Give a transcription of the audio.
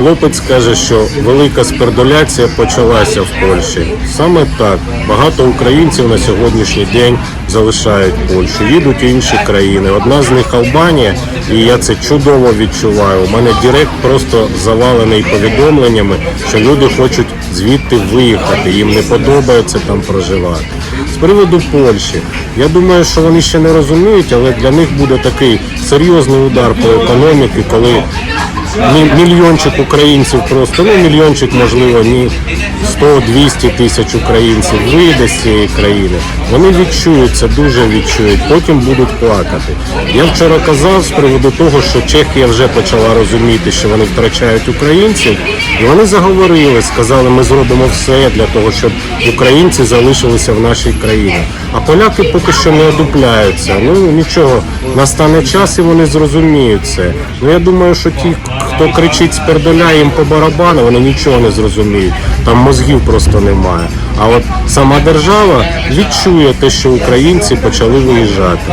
Хлопець каже, що велика спердоляція почалася в Польщі. Саме так багато українців на сьогоднішній день залишають Польщу, їдуть у інші країни. Одна з них Албанія, і я це чудово відчуваю. У мене Директ просто завалений повідомленнями, що люди хочуть звідти виїхати. Їм не подобається там проживати. З приводу Польщі, я думаю, що вони ще не розуміють, але для них буде такий серйозний удар по економіці, коли мільйончик українців просто, ну мільйончик, можливо, ні 100-200 тисяч українців вийде з цієї країни. Вони відчують це, дуже відчують, потім будуть плакати. Я вчора казав з приводу того, що Чехія вже почала розуміти, що вони втрачають українців, і вони заговорили, сказали, ми зробимо все для того, щоб українці залишилися в нашій країні. А поляки поки що не одупляються. Ну нічого, настане час і вони зрозуміють це. Ну я думаю, що ті, хто кричить спердоля їм по барабану, вони нічого не зрозуміють. Там мозгів просто немає. А от сама держава відчує те, що українці почали виїжджати.